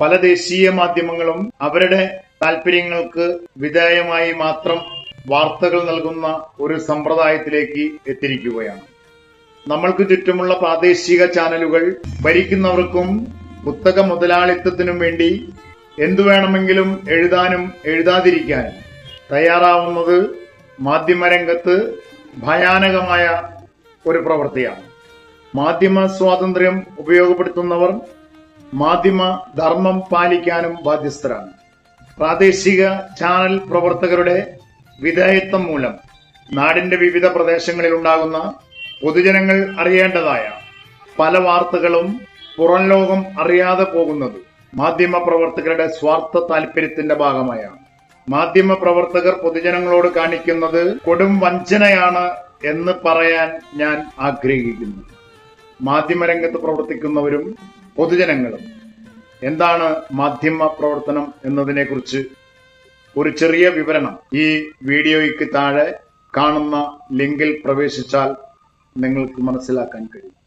പല ദേശീയ മാധ്യമങ്ങളും അവരുടെ താല്പര്യങ്ങൾക്ക് വിധേയമായി മാത്രം വാർത്തകൾ നൽകുന്ന ഒരു സമ്പ്രദായത്തിലേക്ക് എത്തിയിരിക്കുകയാണ്. നമ്മൾക്ക് ചുറ്റുമുള്ള പ്രാദേശിക ചാനലുകൾ ഭരിക്കുന്നവർക്കും കുത്തക മുതലാളിത്തത്തിനും വേണ്ടി എന്തു വേണമെങ്കിലും എഴുതാനും എഴുതാതിരിക്കാനും തയ്യാറാവുന്നത് മാധ്യമരംഗത്ത് ഭയാനകമായ ഒരു പ്രവൃത്തിയാണ്. മാധ്യമ സ്വാതന്ത്ര്യം ഉപയോഗപ്പെടുത്തുന്നവർ മാധ്യമ ധർമ്മം പാലിക്കാനും ബാധ്യസ്ഥരാണ്. പ്രാദേശിക ചാനൽ പ്രവർത്തകരുടെ വിധേയത്വം മൂലം നാടിന്റെ വിവിധ പ്രദേശങ്ങളിൽ ഉണ്ടാകുന്ന പൊതുജനങ്ങൾ അറിയേണ്ടതായ പല വാർത്തകളും പുറം ലോകം അറിയാതെ പോകുന്നത് മാധ്യമ പ്രവർത്തകരുടെ സ്വാർത്ഥ താല്പര്യത്തിന്റെ ഭാഗമായാണ്. മാധ്യമ പ്രവർത്തകർ പൊതുജനങ്ങളോട് കാണിക്കുന്നത് കൊടും വഞ്ചനയാണ് എന്ന് പറയാൻ ഞാൻ ആഗ്രഹിക്കുന്നു. മാധ്യമരംഗത്ത് പ്രവർത്തിക്കുന്നവരും പൊതുജനങ്ങളും എന്താണ് മാധ്യമ പ്രവർത്തനം എന്നതിനെക്കുറിച്ച് ഒരു ചെറിയ വിവരണം ഈ വീഡിയോയ്ക്ക് താഴെ കാണുന്ന ലിങ്കിൽ പ്രവേശിച്ചാൽ നിങ്ങൾക്ക് മനസ്സിലാക്കാൻ കഴിയും.